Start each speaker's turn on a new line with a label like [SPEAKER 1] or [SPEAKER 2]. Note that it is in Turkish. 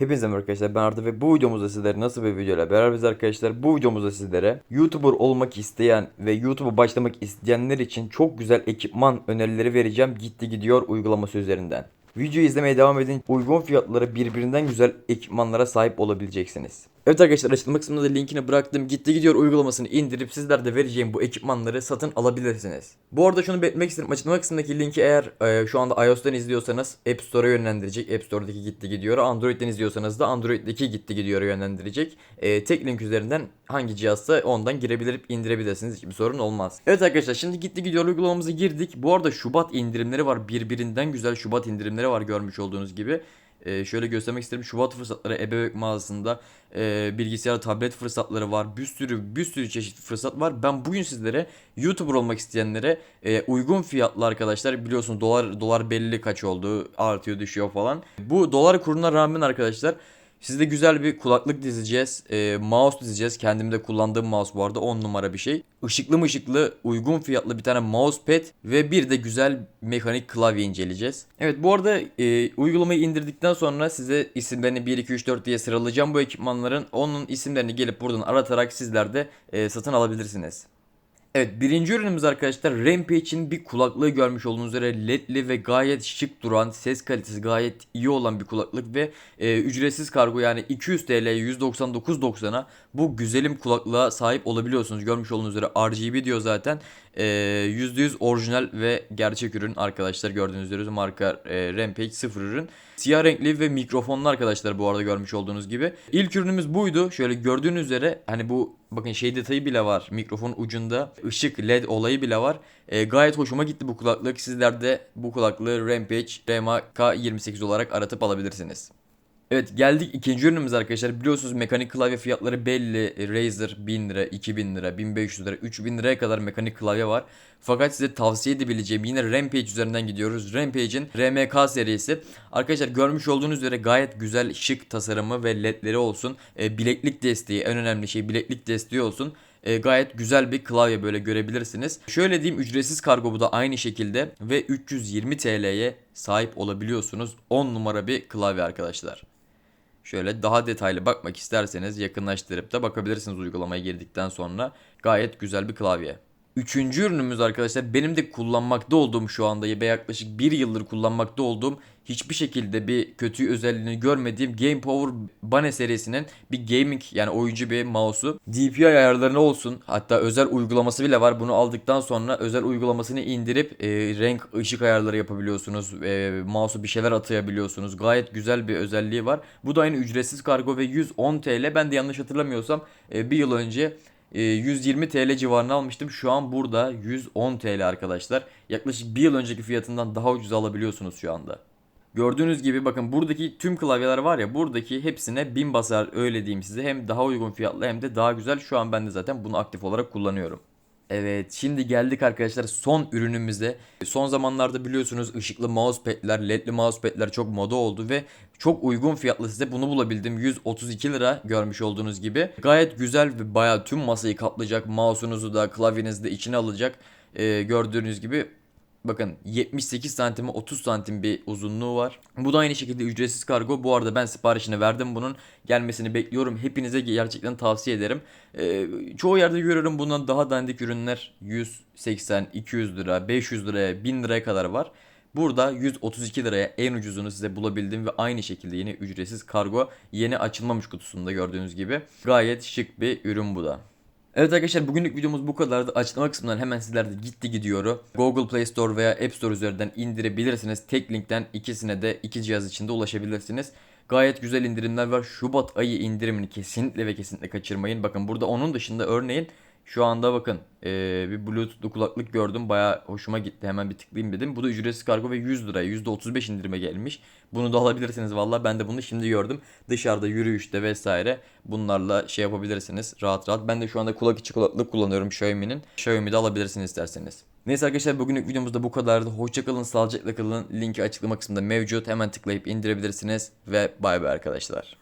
[SPEAKER 1] Hepinize merhaba arkadaşlar ben Arda ve bu videomuzda sizlere nasıl bir videoyla beraberiz arkadaşlar. Bu videomuzda sizlere YouTuber olmak isteyen ve YouTube'a başlamak isteyenler için çok güzel ekipman önerileri vereceğim. Gitti gidiyor uygulaması üzerinden. Videoyu izlemeye devam edin. Uygun fiyatlara birbirinden güzel ekipmanlara sahip olabileceksiniz. Evet arkadaşlar açıklama kısmında da linkini bıraktım. Gitti gidiyor uygulamasını indirip sizler de vereceğim bu ekipmanları satın alabilirsiniz. Bu arada şunu belirtmek istedim. Açıklama kısmındaki linki eğer e, şu anda iOS'tan izliyorsanız App Store'a yönlendirecek. App Store'daki gitti gidiyor. Android'den izliyorsanız da Android'deki gitti gidiyor yönlendirecek. E, tek link üzerinden hangi cihazsa ondan girebilip indirebilirsiniz. Hiçbir sorun olmaz. Evet arkadaşlar şimdi gitti gidiyor uygulamamıza girdik. Bu arada Şubat indirimleri var. Birbirinden güzel Şubat indirimleri var görmüş olduğunuz gibi. Ee, şöyle göstermek isterim. Şubat fırsatları ebeveyn mağazasında e, bilgisayar tablet fırsatları var. Bir sürü bir sürü çeşit fırsat var. Ben bugün sizlere YouTuber olmak isteyenlere e, uygun fiyatlı arkadaşlar biliyorsunuz dolar dolar belli kaç oldu artıyor düşüyor falan. Bu dolar kuruna rağmen arkadaşlar Sizde güzel bir kulaklık dizeceğiz. E, mouse dizeceğiz. Kendim de kullandığım mouse bu arada 10 numara bir şey. Işıklı mı ışıklı uygun fiyatlı bir tane mousepad ve bir de güzel mekanik klavye inceleyeceğiz. Evet bu arada e, uygulamayı indirdikten sonra size isimlerini 1 2 3 4 diye sıralayacağım bu ekipmanların. Onun isimlerini gelip buradan aratarak sizler de e, satın alabilirsiniz. Evet birinci ürünümüz arkadaşlar Rampage'in bir kulaklığı görmüş olduğunuz üzere ledli ve gayet şık duran ses kalitesi gayet iyi olan bir kulaklık ve e, ücretsiz kargo yani 200 TL 199.90'a bu güzelim kulaklığa sahip olabiliyorsunuz. Görmüş olduğunuz üzere RGB diyor zaten e, %100 orijinal ve gerçek ürün arkadaşlar gördüğünüz üzere marka e, Rampage sıfır ürün. Siyah renkli ve mikrofonlu arkadaşlar bu arada görmüş olduğunuz gibi. İlk ürünümüz buydu. Şöyle gördüğünüz üzere hani bu bakın şey detayı bile var. Mikrofon ucunda ışık led olayı bile var. E, gayet hoşuma gitti bu kulaklık. Sizler de bu kulaklığı Rampage RMA K28 olarak aratıp alabilirsiniz. Evet geldik ikinci ürünümüz arkadaşlar. Biliyorsunuz mekanik klavye fiyatları belli. Razer 1000 lira, 2000 lira, 1500 lira, 3000 liraya kadar mekanik klavye var. Fakat size tavsiye edebileceğim yine Rampage üzerinden gidiyoruz. Rampage'in RMK serisi. Arkadaşlar görmüş olduğunuz üzere gayet güzel şık tasarımı ve ledleri olsun. E, bileklik desteği en önemli şey bileklik desteği olsun. E, gayet güzel bir klavye böyle görebilirsiniz. Şöyle diyeyim ücretsiz kargo bu da aynı şekilde ve 320 TL'ye sahip olabiliyorsunuz. 10 numara bir klavye arkadaşlar. Şöyle daha detaylı bakmak isterseniz yakınlaştırıp da bakabilirsiniz uygulamaya girdikten sonra. Gayet güzel bir klavye. Üçüncü ürünümüz arkadaşlar benim de kullanmakta olduğum şu anda ve yaklaşık bir yıldır kullanmakta olduğum hiçbir şekilde bir kötü özelliğini görmediğim Game Power Bane serisinin bir gaming yani oyuncu bir mouse'u. DPI ayarlarını olsun hatta özel uygulaması bile var. Bunu aldıktan sonra özel uygulamasını indirip e, renk ışık ayarları yapabiliyorsunuz. E, mouse'u bir şeyler atayabiliyorsunuz. Gayet güzel bir özelliği var. Bu da aynı ücretsiz kargo ve 110 TL. Ben de yanlış hatırlamıyorsam e, bir yıl önce 120 TL civarına almıştım. Şu an burada 110 TL arkadaşlar. Yaklaşık bir yıl önceki fiyatından daha ucuz alabiliyorsunuz şu anda. Gördüğünüz gibi bakın buradaki tüm klavyeler var ya buradaki hepsine 1000 basar öyle diyeyim size. Hem daha uygun fiyatlı hem de daha güzel. Şu an ben de zaten bunu aktif olarak kullanıyorum. Evet şimdi geldik arkadaşlar son ürünümüze. Son zamanlarda biliyorsunuz ışıklı mousepad'ler, ledli mousepad'ler çok moda oldu ve çok uygun fiyatlı size bunu bulabildim. 132 lira görmüş olduğunuz gibi. Gayet güzel ve bayağı tüm masayı kaplayacak. Mouse'unuzu da klavyenizi de içine alacak. Ee, gördüğünüz gibi Bakın 78 santime 30 santim bir uzunluğu var. Bu da aynı şekilde ücretsiz kargo. Bu arada ben siparişini verdim bunun. Gelmesini bekliyorum. Hepinize gerçekten tavsiye ederim. Ee, çoğu yerde görüyorum bundan daha dandik ürünler 180, 200 lira, 500 liraya, 1000 liraya kadar var. Burada 132 liraya en ucuzunu size bulabildim ve aynı şekilde yine ücretsiz kargo yeni açılmamış kutusunda gördüğünüz gibi. Gayet şık bir ürün bu da. Evet arkadaşlar bugünlük videomuz bu kadardı. Açıklama kısmından hemen sizler de gitti gidiyoru. Google Play Store veya App Store üzerinden indirebilirsiniz. Tek linkten ikisine de iki cihaz içinde ulaşabilirsiniz. Gayet güzel indirimler var. Şubat ayı indirimini kesinlikle ve kesinlikle kaçırmayın. Bakın burada onun dışında örneğin şu anda bakın ee, bir bluetoothlu kulaklık gördüm. Baya hoşuma gitti. Hemen bir tıklayayım dedim. Bu da ücretsiz kargo ve 100 liraya %35 indirime gelmiş. Bunu da alabilirsiniz valla. Ben de bunu şimdi gördüm. Dışarıda yürüyüşte vesaire bunlarla şey yapabilirsiniz. Rahat rahat. Ben de şu anda kulak içi kulaklık kullanıyorum Xiaomi'nin. Xiaomi'de alabilirsiniz isterseniz. Neyse arkadaşlar bugünlük videomuzda bu kadardı. Hoşçakalın, sağlıcakla kalın. Linki açıklama kısmında mevcut. Hemen tıklayıp indirebilirsiniz. Ve bay bay arkadaşlar.